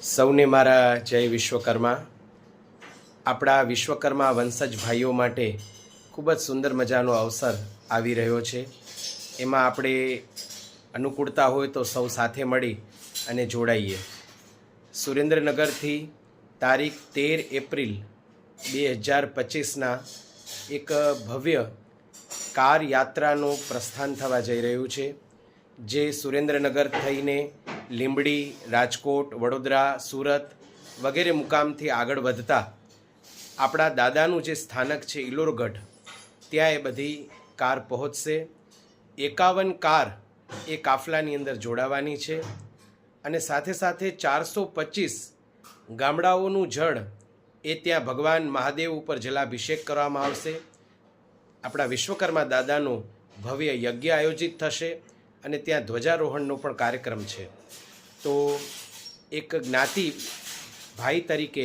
સૌને મારા જય વિશ્વકર્મા. આપણા વિશ્વકર્મા વંશજ ભાઈઓ માટે ખૂબ જ સુંદર મજાનો અવસર આવી રહ્યો છે. એમાં આપણે અનુકૂળતા હોય તો સૌ સાથે મળી અને જોડાઈએ. સુરેન્દ્રનગરથી તારીખ તેર એપ્રિલ બે હજાર પચીસના એક ભવ્ય કાર યાત્રાનું પ્રસ્થાન થવા જઈ રહ્યું છે, જે સુરેન્દ્રનગર થઈને લીંબડી, રાજકોટ, વડોદરા, સુરત વગેરે મુકામથી આગળ વધતા આપણા દાદાનું જે સ્થાનક છે ઇલોરગઢ ત્યાં એ બધી કાર પહોંચશે. એકાવન કાર એ કાફલાની અંદર જોડાવાની છે અને સાથે સાથે ચારસો પચીસ ગામડાઓનું જળ એ ત્યાં ભગવાન મહાદેવ ઉપર જલાભિષેક કરવામાં આવશે. આપણા વિશ્વકર્મા દાદાનું ભવ્ય યજ્ઞ આયોજિત થશે. અને ત્યાં ધ્વજારોહણનો પણ કાર્યક્રમ છે. તો એક જ્ઞાતિ ભાઈ તરીકે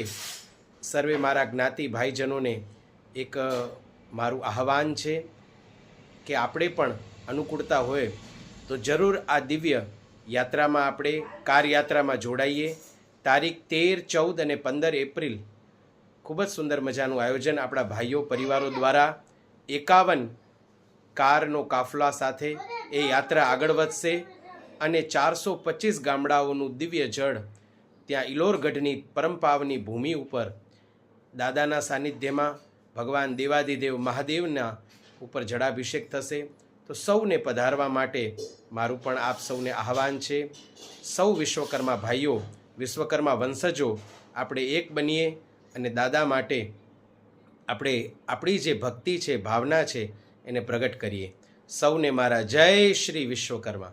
સર્વે મારા જ્ઞાતિ ભાઈજનોને એક મારું આહવાન છે કે આપણે પણ અનુકૂળતા હોય તો જરૂર આ દિવ્ય યાત્રામાં આપણે કાર યાત્રામાં જોડાઈએ. તારીખ તેર, ચૌદ અને પંદર એપ્રિલ ખૂબ જ સુંદર મજાનું આયોજન આપણા ભાઈઓ પરિવારો દ્વારા એકાવન કારનો કાફલા સાથે એ યાત્રા આગળ વધશે અને ચારસો પચીસ ગામડાઓનું દિવ્ય જળ ત્યાં ઇલોરગઢની પરમપાવની ભૂમિ ઉપર દાદાના સાનિધ્યમાં ભગવાન દેવાદિદેવ મહાદેવના ઉપર જળાભિષેક થશે. તો સૌને પધારવા માટે મારું પણ આપ સૌને આહવાન છે. સૌ વિશ્વકર્મા ભાઈઓ, વિશ્વકર્મા વંશજો, આપણે એક બનીએ અને દાદા માટે આપણે આપણી જે ભક્તિ છે, ભાવના છે, એને પ્રગટ કરીએ. સૌને મારા જય શ્રી વિશ્વકર્મા.